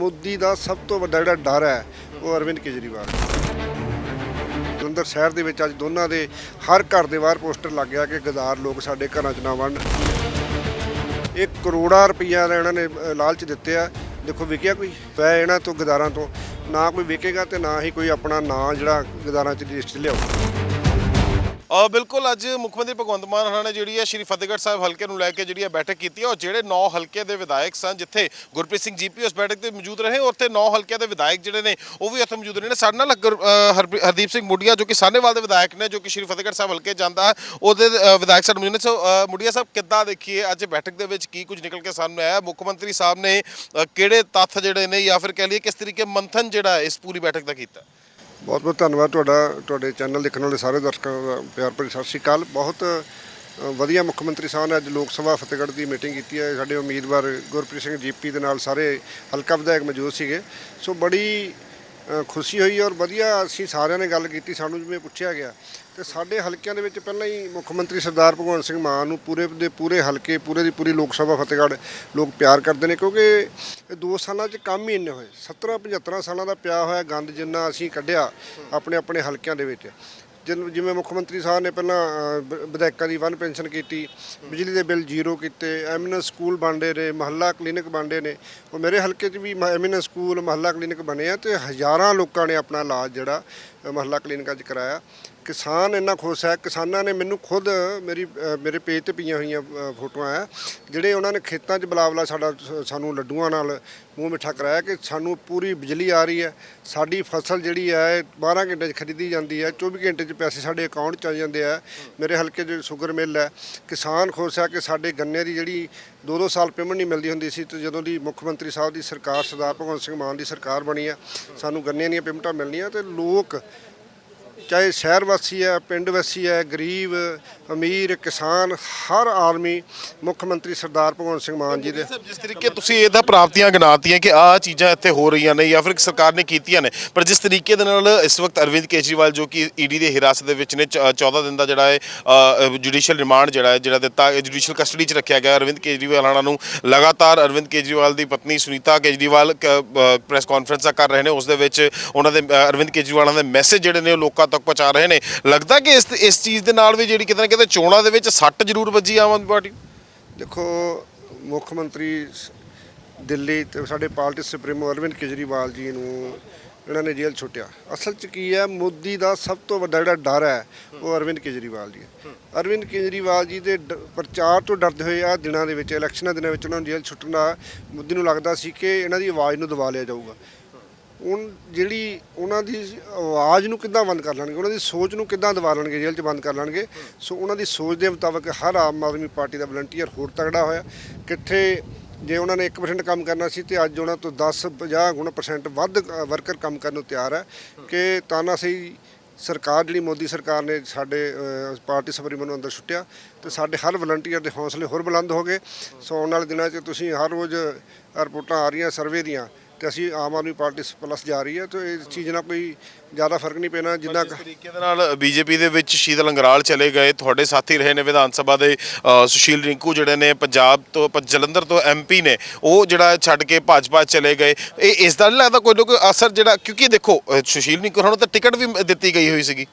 ਮੋਦੀ ਦਾ ਸਭ ਤੋਂ ਵੱਡਾ ਜਿਹੜਾ ਡਰ ਹੈ, ਉਹ ਅਰਵਿੰਦ ਕੇਜਰੀਵਾਲ। ਜਲੰਧਰ ਸ਼ਹਿਰ ਦੇ ਵਿੱਚ ਅੱਜ ਦੋਨਾਂ ਦੇ, ਹਰ ਘਰ ਦੇ ਬਾਹਰ ਪੋਸਟਰ ਲੱਗ ਗਿਆ ਕਿ ਗਜ਼ਾਰ ਲੋਕ ਸਾਡੇ ਘਰਾਂ 'ਚ ਨਾ ਵੜਨ। ਇੱਕ ਕਰੋੜਾਂ ਰੁਪਈਆ ਦਾ ਇਹਨਾਂ ਨੇ ਲਾਲਚ ਦਿੱਤੇ ਆ। ਦੇਖੋ, ਵਿਕਿਆ ਕੋਈ? ਪੈ ਇਹਨਾਂ ਤੋਂ, ਗਦਾਰਾਂ ਤੋਂ। ਨਾ ਕੋਈ ਵਿਕੇਗਾ ਤੇ ਨਾ ਹੀ ਕੋਈ ਆਪਣਾ ਨਾਂ ਜਿਹੜਾ ਗਜ਼ਾਰਾਂ 'ਚ ਲਿਸਟ 'ਚ ਲਿਆਊ ਅ ਬਿਲਕੁਲ ਅੱਜ ਮੁੱਖ ਮੰਤਰੀ ਭਗਵੰਤ ਮਾਨ ਹਣਾ ਨੇ ਜਿਹੜੀ ਹੈ ਸ਼੍ਰੀ ਫਤਿਹਗੜ੍ਹ ਸਾਹਿਬ ਹਲਕੇ ਨੂੰ ਲੈ ਕੇ ਜਿਹੜੀ ਹੈ ਬੈਠਕ ਕੀਤੀ ਹੈ ਔਰ ਜਿਹੜੇ 9 ਹਲਕੇ ਦੇ ਵਿਧਾਇਕ ਸਨ ਜਿੱਥੇ ਗੁਰਪ੍ਰੀਤ ਸਿੰਘ ਜੀਪੀ ਉਸ ਬੈਠਕ ਤੇ ਮੌਜੂਦ ਰਹੇ ਉੱਥੇ 9 ਹਲਕਿਆਂ ਦੇ ਵਿਧਾਇਕ ਜਿਹੜੇ ਨੇ ਉਹ ਵੀ ਉੱਥੇ ਮੌਜੂਦ ਰਹੇ ਨੇ। ਸਾਡੇ ਨਾਲ ਗੁਰ- ਅ, ਹਰਪ੍ਰੀ- ਹਰਦੀਪ ਸਿੰਘ ਮੁੰਡੀਆ ਜੋ ਕਿ ਸਾਹਨੇਵਾਲ ਦੇ ਵਿਧਾਇਕ ਨੇ ਜੋ ਕਿ ਸ਼੍ਰੀ ਫਤਿਹਗੜ੍ਹ ਸਾਹਿਬ ਹਲਕੇ ਜਾਂਦਾ ਹੈ ਉਹਦੇ ਅ, ਵਿਧਾਇਕ ਸਾਡੇ ਮੌਜੂਦ ਨੇ। ਸੋ ਅ, ਮੁੰਡੀਆ ਸਾਹਿਬ ਕਿੱਦਾਂ ਦੇਖੀਏ ਅੱਜ ਬੈਠਕ ਦੇ ਵਿੱਚ ਕੀ ਕੁਝ ਨਿਕਲ ਕੇ ਸਾਹਮਣੇ ਆਇਆ? ਮੁੱਖ ਮੰਤਰੀ ਸਾਹਿਬ ਨੇ ਅ, ਕਿਹੜੇ ਤੱਥ ਜਿਹੜੇ ਨੇ ਜਾਂ ਫਿਰ ਕਹਿ ਲਈਏ ਕਿਸ ਤਰੀਕੇ ਮੰਥਨ ਜਿਹੜਾ ਇਸ ਪੂਰੀ ਬੈਠਕ ਦਾ ਕੀਤਾ? ਬਹੁਤ ਬਹੁਤ ਧੰਨਵਾਦ ਤੁਹਾਡਾ, ਤੁਹਾਡੇ ਚੈਨਲ ਦੇਖਣ ਵਾਲੇ ਸਾਰੇ ਦਰਸ਼ਕਾਂ ਦਾ, ਪਿਆਰ ਭਰੀ ਸਤਿ ਸ਼੍ਰੀ ਅਕਾਲ। ਬਹੁਤ ਵਧੀਆ ਮੁੱਖ ਮੰਤਰੀ ਸਾਹਿਬ ਨੇ ਅੱਜ ਲੋਕ ਸਭਾ ਫਤਿਹਗੜ੍ਹ ਦੀ ਮੀਟਿੰਗ ਕੀਤੀ ਹੈ। ਸਾਡੇ ਉਮੀਦਵਾਰ ਗੁਰਪ੍ਰੀਤ ਸਿੰਘ ਜੀਪੀ ਦੇ ਨਾਲ ਸਾਰੇ ਹਲਕਾ ਵਿਧਾਇਕ ਮੌਜੂਦ ਸੀਗੇ। ਸੋ ਬੜੀ ਖੁਸ਼ੀ ਹੋਈ ਔਰ ਵਧੀਆ ਅਸੀਂ ਸਾਰਿਆਂ ਨੇ ਗੱਲ ਕੀਤੀ, ਸਾਨੂੰ ਜਿਵੇਂ ਪੁੱਛਿਆ ਗਿਆ। ਤੇ ਸਾਡੇ ਹਲਕਿਆਂ ਦੇ ਵਿੱਚ ਪਹਿਲਾਂ ਹੀ ਮੁੱਖ ਮੰਤਰੀ ਸਰਦਾਰ ਭਗਵੰਤ ਸਿੰਘ ਮਾਨ ਨੂੰ ਪੂਰੇ ਦੇ ਪੂਰੇ ਹਲਕੇ, ਪੂਰੇ ਦੀ ਪੂਰੀ ਲੋਕ ਸਭਾ ਫਤਿਹਗੜ੍ਹ ਲੋਕ ਪਿਆਰ ਕਰਦੇ ਨੇ ਕਿਉਂਕਿ ਦੋ ਸਾਲਾਂ 'ਚ ਕੰਮ ਹੀ ਇੰਨੇ ਹੋਏ। 17 75 ਸਾਲਾਂ ਦਾ ਪਿਆ ਹੋਇਆ ਗੰਦ ਜਿੰਨਾ ਅਸੀਂ ਕੱਢਿਆ ਆਪਣੇ ਆਪਣੇ ਹਲਕਿਆਂ ਦੇ ਵਿੱਚ। ਜਿਨ- ਜਿਵੇਂ ਮੁੱਖ ਮੰਤਰੀ ਸਾਹਿਬ ਨੇ ਪਹਿਲਾਂ ਅ, ਬ- ਵਿਧਾਇਕਾਂ ਦੀ ਵਨ ਪੈਨਸ਼ਨ ਕੀਤੀ ਬਿਜਲੀ ਦੇ ਬਿੱਲ ਜ਼ੀਰੋ ਕੀਤੇ ਐਮੀਨੈਂਸ ਸਕੂਲ ਬਣਦੇ ਨੇ ਮਹੱਲਾ ਕਲੀਨਿਕ ਬਣਦੇ ਨੇ। ਉਹ ਮੇਰੇ ਹਲਕੇ 'ਚ ਵੀ ਐਮੀਨੈਂਸ ਸਕੂਲ ਮਹੱਲਾ ਕਲੀਨਿਕ ਬਣੇ ਆ ਤੇ ਹਜ਼ਾਰਾਂ ਲੋਕਾਂ ਨੇ ਆਪਣਾ ਇਲਾਜ ਜਿਹੜਾ ਅ, ਮਹੱਲਾ ਕਲੀਨਿਕਾਂ 'ਚ ਕਰਾਇਆ। ਕਿਸਾਨ ਇੰਨਾ ਖੁਸ਼ ਹੈ, ਕਿਸਾਨਾਂ ਨੇ ਮੈਨੂੰ ਖੁਦ, ਮੇਰੀ ਮੇਰੇ ਪੇਜ ਤੇ ਪਈਆਂ ਹੋਈਆਂ ਫੋਟੋਆਂ ਆ ਜਿਹੜੇ ਉਹਨਾਂ ਨੇ ਖੇਤਾਂ 'ਚ ਬਲਾਵਲਾ ਸਾਡਾ ਸਾਨੂੰ ਲੱਡੂਆਂ ਨਾਲ ਮੂੰਹ ਮਿੱਠਾ ਕਰਾਇਆ ਕਿ ਸਾਨੂੰ ਪੂਰੀ ਬਿਜਲੀ ਆ ਰਹੀ ਹੈ, ਸਾਡੀ ਫਸਲ ਜਿਹੜੀ ਹੈ, ਇਹ 12 ਘੰਟੇ 'ਚ ਖਰੀਦੀ ਜਾਂਦੀ ਹੈ 24 ਘੰਟੇ 'ਚ ਪੈਸੇ ਸਾਡੇ ਅਕਾਊਂਟ 'ਚ ਆ ਜਾਂਦੇ ਆ ਮੇਰੇ ਹਲਕੇ 'ਚ ਸ਼ੂਗਰ ਮਿਲ ਹੈ, ਕਿਸਾਨ ਖੁਸ਼ ਹੈ ਕਿ ਸਾਡੇ ਗੰਨੇ ਦੀ ਜਿਹੜੀ 2-2 ਸਾਲ ਪੇਮੈਂਟ ਨਹੀਂ ਮਿਲਦੀ ਹੁੰਦੀ ਸੀ, ਤੇ ਜਦੋਂ ਦੀ ਮੁੱਖ ਮੰਤਰੀ ਸਾਹਿਬ ਦੀ ਸਰਕਾਰ, ਸਰਦਾਰ ਭਗਵੰਤ ਸਿੰਘ ਮਾਨ ਦੀ ਸਰਕਾਰ ਬਣੀ ਹੈ, ਸਾਨੂੰ ਗੰਨੇ ਦੀਆਂ ਪੇਮੈਂਟਾਂ ਮਿਲਣੀਆਂ, ਤੇ ਲੋਕ ਚਾਹੇ ਸ਼ਹਿਰ ਵਾਸੀ ਹੈ ਪਿੰਡ ਵਾਸੀ ਹੈ ਗਰੀਬ ਅਮੀਰ ਕਿਸਾਨ ਹਰ ਆਦਮੀ, ਮੁੱਖ ਮੰਤਰੀ ਸਰਦਾਰ ਭਗਵੰਤ ਸਿੰਘ ਮਾਨ ਜੀ ਦੇ। ਜਿਸ ਤਰੀਕੇ ਤੁਸੀਂ ਇਹਦਾ ਪ੍ਰਾਪਤੀਆਂ ਗਿਣਾਤੀਆਂ ਕਿ ਆਹ ਚੀਜ਼ਾਂ ਇੱਥੇ ਹੋ ਰਹੀਆਂ ਨੇ ਜਾਂ ਫਿਰ ਸਰਕਾਰ ਨੇ ਕੀਤੀਆਂ ਨੇ, ਪਰ ਜਿਸ ਤਰੀਕੇ ਦੇ ਨਾਲ ਇਸ ਵਕਤ ਅਰਵਿੰਦ ਕੇਜਰੀਵਾਲ ਜੋ ਕਿ ਈਡੀ ਦੇ ਹਿਰਾਸਤ ਦੇ ਵਿੱਚ ਨੇ, ਚ- 14 ਦਿਨ ਦਾ ਜਿਹੜਾ ਹੈ ਜੁਡੀਸ਼ੀਅਲ ਰਿਮਾਂਡ ਜਿਹੜਾ ਹੈ, ਜਿਹੜਾ ਦਿੱਤਾ ਜੁਡੀਸ਼ੀਅਲ ਕਸਟਡੀ 'ਚ ਰੱਖਿਆ ਗਿਆ। ਅਰਵਿੰਦ ਕੇਜਰੀਵਾਲ ਉਹਨਾਂ ਨੂੰ ਲਗਾਤਾਰ ਅਰਵਿੰਦ ਕੇਜਰੀਵਾਲ ਦੀ ਪਤਨੀ ਸੁਨੀਤਾ ਕੇਜਰੀਵਾਲ ਪ੍ਰੈਸ ਕਾਨਫਰੰਸਾਂ ਕਰ ਰਹੇ ਨੇ। ਉਸ ਦੇ ਵਿੱਚ ਉਹਨਾਂ ਦੇ ਅਰਵਿੰਦ ਕੇਜਰੀਵਾਲਾਂ ਦੇ ਮੈਸੇਜ ਜਿਹੜੇ ਨੇ ਉਹ ਲੋਕਾਂ ਤੱਕ ਪਹੁੰਚਾ ਰਹੇ ਨੇ। ਲੱਗਦਾ ਕਿ ਇਸ ਇਸ ਚੀਜ਼ ਦੇ ਨਾਲ ਵੀ ਜਿਹੜੀ ਕਿਤੇ ਨਾ ਕਿਤੇ ਚੋਣਾਂ ਦੇ ਵਿੱਚ ਸੱਟ ਜ਼ਰੂਰ ਵੱਜੀ ਆਮ ਆਦਮੀ ਪਾਰਟੀ ਦੇਖੋ, ਮੁੱਖ ਮੰਤਰੀ ਦਿੱਲੀ ਤੇ ਸਾਡੇ ਪਾਰਟੀ ਸੁਪਰੀਮੋ ਅਰਵਿੰਦ ਕੇਜਰੀਵਾਲ ਜੀ ਨੂੰ ਇਹਨਾਂ ਨੇ ਜੇਲ੍ਹ ਛੁੱਟਿਆ। ਅਸਲ 'ਚ ਕੀ ਹੈ, ਮੋਦੀ ਦਾ ਸਭ ਤੋਂ ਵੱਡਾ ਜਿਹੜਾ ਡਰ ਹੈ, ਉਹ ਅਰਵਿੰਦ ਕੇਜਰੀਵਾਲ ਜੀ ਅਰਵਿੰਦ ਕੇਜਰੀਵਾਲ ਜੀ ਦੇ ਡ- ਪ੍ਰਚਾਰ ਤੋਂ ਡਰਦੇ ਹੋਏ ਆ ਦਿਨਾਂ ਦੇ ਵਿੱਚ, ਇਲੈਕਸ਼ਨਾਂ ਦਿਨਾਂ ਵਿੱਚ ਉਹਨਾਂ ਨੂੰ ਜੇਲ੍ਹ ਛੁੱਟਣਾ ਮੋਦੀ ਨੂੰ ਲੱਗਦਾ ਸੀ ਕਿ ਇਹਨਾਂ ਦੀ ਆਵਾਜ਼ ਨੂੰ ਦਬਾ ਲਿਆ ਜਾਊਗਾ। ਹੁਣ ਜਿਹੜੀ ਉਹਨਾਂ ਦੀ ਆਵਾਜ਼ ਨੂੰ ਕਿੱਦਾਂ ਬੰਦ ਕਰ ਲੈਣਗੇ? ਉਹਨਾਂ ਦੀ ਸੋਚ ਨੂੰ ਕਿੱਦਾਂ ਦਬਾ ਲੈਣਗੇ? ਜੇਲ੍ਹ 'ਚ ਬੰਦ ਕਰ ਲੈਣਗੇ। ਸੋ ਉਹਨਾਂ ਦੀ ਸੋਚ ਦੇ ਮੁਤਾਬਕ ਹਰ ਆਮ ਆਦਮੀ ਪਾਰਟੀ ਦਾ ਵਲੰਟੀਅਰ ਹੋਰ ਤਗੜਾ ਹੋਇਆ। ਕਿੱਥੇ ਜੇ ਉਹਨਾਂ ਨੇ 1% ਕੰਮ ਕਰਨਾ ਸੀ ਤੇ ਅੱਜ ਉਹਨਾਂ ਤੋਂ 10 50 ਗੁਣਾ percent ਵੱਧ ਵਰਕਰ ਕੰਮ ਕਰਨ ਨੂੰ ਤਿਆਰ ਹੈ ਕਿ ਤਾਨਾਸ਼ਾਹੀ ਸਰਕਾਰ ਜਿਹੜੀ ਮੋਦੀ ਸਰਕਾਰ ਨੇ ਸਾਡੇ ਪਾਰਟੀ ਸੁਪਰੀਮੋ ਨੂੰ ਅੰਦਰ ਛੁੱਟਿਆ ਤੇ ਸਾਡੇ ਹਰ ਵਲੰਟੀਅਰ ਦੇ ਹੌਸਲੇ ਹੋਰ ਬੁਲੰਦ ਹੋ ਗਏ। ਸੋ ਆਉਣ ਵਾਲੇ ਦਿਨਾਂ 'ਚ ਤੁਸੀਂ ਹਰ ਰੋਜ਼ ਰਿਪੋਰਟਾਂ ਆ ਰਹੀਆਂ, ਸਰਵੇ ਦੀਆਂ। ਤੇ ਅਸੀਂ ਆਮ ਆਦਮੀ ਪਾਰਟੀ ਪਲੱਸ ਜਾ ਰਹੀ ਹੈ ਤੇ ਇਸ ਚੀਜ਼ ਨਾਲ ਕੋਈ ਜ਼ਿਆਦਾ ਫ਼ਰਕ ਨਹੀਂ ਪੈਣਾ ਜਿੰਨਾ ਜਿਸ ਤਰੀਕੇ ਦੇ ਨਾਲ ਬੀਜੇਪੀ ਦੇ ਵਿੱਚ ਸ਼ੀਤਲ ਅੰਗਰਾਲ ਚਲੇ ਗਏ ਤੁਹਾਡੇ ਸਾਥੀ ਰਹੇ ਨੇ ਵਿਧਾਨ ਸਭਾ ਦੇ ਅ, ਸੁਸ਼ੀਲ ਰਿੰਕੂ ਜਿਹੜੇ ਨੇ ਪੰਜਾਬ ਤੋਂ ਪ- ਜਲੰਧਰ ਤੋਂ ਐਮਪੀ ਨੇ ਉਹ ਜਿਹੜਾ ਛੱਡ ਕੇ ਭਾਜਪਾ 'ਚ ਚਲੇ ਗਏ। ਇਹ ਇਸ ਦਾ ਨਹੀਂ ਲੱਗਦਾ ਕੋਈ ਨਾ ਕੋਈ ਅਸਰ ਜਿਹੜਾ ਕਿਉਂਕਿ ਦੇਖੋ ਅ, ਸੁਸ਼ੀਲ ਰਿੰਕੂ ਨੂੰ ਤਾਂ ਟਿਕਟ ਵੀ ਦਿੱਤੀ ਗਈ ਹੋਈ ਸੀਗੀ।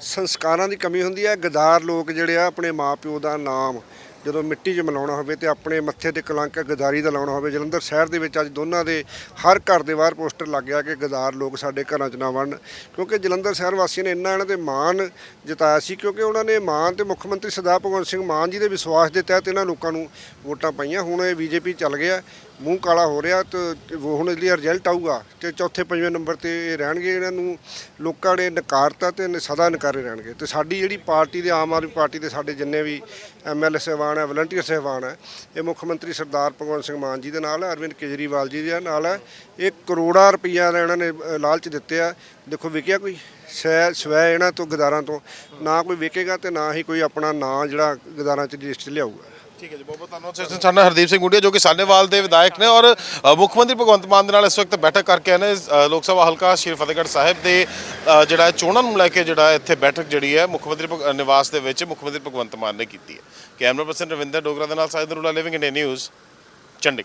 ਸੰਸਕਾਰਾਂ ਦੀ ਕਮੀ ਹੁੰਦੀ ਹੈ ਗਦਾਰ ਲੋਕ ਜਿਹੜੇ ਆ ਆਪਣੇ ਮਾਪਿਓ ਦਾ ਨਾਮ ਜਦੋਂ ਮਿੱਟੀ 'ਚ ਮਿਲਾਉਣਾ ਹੋਵੇ ਤੇ ਆਪਣੇ ਮੱਥੇ ਤੇ ਕਲੰਕ ਗਦਾਰੀ ਦਾ ਲਾਉਣਾ ਹੋਵੇ, ਜਲੰਧਰ ਸ਼ਹਿਰ ਦੇ ਵਿੱਚ ਅੱਜ ਦੋਨਾਂ ਦੇ ਹਰ ਘਰ ਦੇ ਬਾਹਰ ਪੋਸਟਰ ਲੱਗ ਗਿਆ ਕਿ ਗਦਾਰ ਲੋਕ ਸਾਡੇ ਘਰਾਂ 'ਚ ਨਾ ਵੜਨ। ਕਿਉਂਕਿ ਜਲੰਧਰ ਸ਼ਹਿਰ ਵਾਸੀਆਂ ਨੇ ਇੰਨਾ ਇਹਨਾਂ ਤੇ ਮਾਣ ਜਤਾਇਆ ਸੀ, ਕਿਉਂਕਿ ਉਹਨਾਂ ਨੇ ਮਾਨ ਤੇ ਮੁੱਖ ਮੰਤਰੀ ਸਰਦਾਰ ਭਗਵੰਤ ਸਿੰਘ ਮਾਨ ਜੀ ਦੇ ਵਿਸ਼ਵਾਸ ਦੇ ਤਹਿਤ ਇਹਨਾਂ ਲੋਕਾਂ ਨੂੰ ਵੋਟਾਂ ਪਾਈਆਂ। ਹੁਣ ਇਹ ਬੀਜੇਪੀ ਚੱਲ ਗਿਆ, ਮੂੰਹ ਕਾਲਾ ਹੋ ਰਿਹਾ ਤੇ ਉਹ ਹੁਣ ਇਹਦੀ ਰਿਜ਼ਲਟ ਆਊਗਾ ਤੇ ਚੌਥੇ ਪੰਜਵੇਂ ਨੰਬਰ ਤੇ ਇਹ ਰਹਿਣਗੇ ਇਹਨਾਂ ਨੂੰ। ਲੋਕਾਂ ਨੇ ਨਕਾਰਤਾ ਤੇ ਸਦਾ ਨਕਾਰੇ ਰਹਿਣਗੇ। ਤੇ ਸਾਡੀ ਜਿਹੜੀ ਪਾਰਟੀ ਦੇ ਆਮ ਆਦਮੀ ਪਾਰਟੀ ਦੇ ਸਾਡੇ ਜਿੰਨੇ ਵੀ ਐਮਐਲਏ ਸਹਿਬਾਨ ਹੈ ਵਲੰਟੀਅਰ ਸਹਿਬਾਨ ਹੈ। ਇਹ ਮੁੱਖ ਮੰਤਰੀ ਸਰਦਾਰ ਭਗਵੰਤ ਸਿੰਘ ਮਾਨ ਜੀ ਦੇ ਨਾਲ ਹੈ, ਅਰਵਿੰਦ ਕੇਜਰੀਵਾਲ ਜੀ ਦੇ ਨਾਲ ਹੈ। ਇਹ ਕਰੋੜਾਂ ਰੁਪਈਆ ਦਾ ਇਹਨਾਂ ਨੇ ਲਾਲਚ ਦਿੱਤੇ ਆ। ਦੇਖੋ ਵਿਕਿਆ ਕੋਈ, ਸਵੈ ਸਵੈ ਇਹਨਾਂ ਤੋਂ, ਗਦਾਰਾਂ ਤੋਂ, ਨਾ ਕੋਈ ਵਿਕੇਗਾ ਤੇ ਨਾ ਹੀ ਕੋਈ ਆਪਣਾ ਨਾਂ ਜਿਹੜਾ ਗਦਾਰਾਂ 'ਚ ਲਿਸਟ ਲਿਆਊਗਾ। ਠੀਕ ਹੈ ਜੀ ਬਹੁਤ ਬਹੁਤ ਧੰਨਵਾਦ। ਸੈਸ਼ਨ ਸਾਡਾ ਹਰਦੀਪ ਸਿੰਘ ਗੁੰਡੀਆ, ਜੋ ਕਿ ਸਾਨੇਵਾਲ ਦੇ ਵਿਧਾਇਕ ਨੇ ਔਰ ਮੁੱਖ ਮੰਤਰੀ ਭਗਵੰਤ ਮਾਨ ਦੇ ਨਾਲ ਇਸ ਵਕਤ ਬੈਠਕ ਕਰਕੇ ਆਏ ਨੇ। ਲੋਕ ਸਭਾ ਹਲਕਾ ਸ਼੍ਰੀ ਫਤਿਹਗੜ੍ਹ ਸਾਹਿਬ ਦੇ ਜਿਹੜਾ ਚੋਣਾਂ ਨੂੰ ਲੈ ਕੇ ਜਿਹੜਾ ਇੱਥੇ ਬੈਠਕ ਜਿਹੜੀ ਹੈ, ਮੁੱਖ ਮੰਤਰੀ ਭਗ- ਨਿਵਾਸ ਦੇ ਵਿੱਚ ਮੁੱਖ ਮੰਤਰੀ ਭਗਵੰਤ ਮਾਨ ਨੇ ਕੀਤੀ ਹੈ। ਕੈਮਰਾ ਪਰਸਨ ਰਵਿੰਦਰ ਡੋਗਰਾ ਦੇ ਨਾਲ ਸਾਇਦ ਰੂਲਾ ਲਿਵਿੰਗ ਇੰਡੀਆ ਨਿਊਜ਼ ਚੰਡੀਗੜ੍ਹ।